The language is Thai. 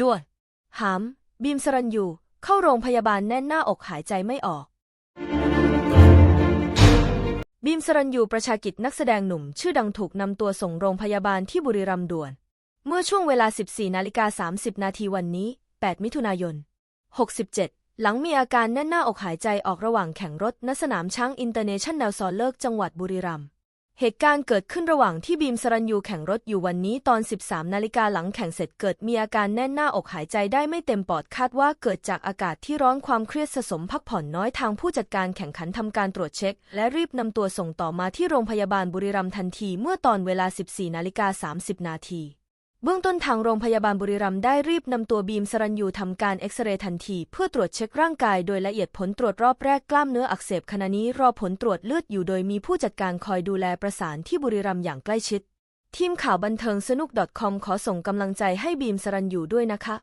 ด่วนหามบีมสรัญยูเข้าโรงพยาบาลแน่นหน้าอกหายใจไม่ออก บีมสรัญยูประชากิจนักแสดงหนุ่ม ชื่อดังถูกนำตัวส่งโรงพยาบาลที่บุรีรัมย์ด่วน เมื่อช่วงเวลา 14นาฬิกา30 นาทีวันนี้ 8 มิถุนายน 67 หลังมีอาการแน่นหน้าอกหายใจออกระหว่างแข่งรถณสนามช้างอินเตอร์เนชั่นแนลซอนเลิกจังหวัดบุรีรัมย์ เหตุการณ์เกิดขึ้นระหว่างที่บีมสรัญยูแข่งรถอยู่วันนี้ตอน 13 นาฬิกาหลังแข่งเสร็จเกิดมีอาการแน่นหน้าอกหายใจได้ไม่เต็มปอดคาดว่าเกิดจากอากาศที่ร้อนความเครียดสะสมพักผ่อนน้อยทางผู้จัดการแข่งขันทำการตรวจเช็ค และรีบนำตัวส่งต่อมาที่โรงพยาบาลบุรีรัมย์ทันทีเมื่อตอนเวลา 14 นาฬิกา 30 นาที เบื้องต้นทางโรงพยาบาลบุรีรัมย์ได้รีบนำตัวบีมสรัญยูทำการเอ็กซเรย์ทันที เพื่อตรวจเช็คร่างกายโดยละเอียดผลตรวจรอบแรกกล้ามเนื้ออักเสบขณะนี้รอผลตรวจเลือดอยู่โดยมีผู้จัดการคอยดูแลประสานที่บุรีรัมย์อย่างใกล้ชิด ทีมข่าวบันเทิงสนุก .com ขอส่งกำลังใจให้บีมสรัญยูด้วยนะคะ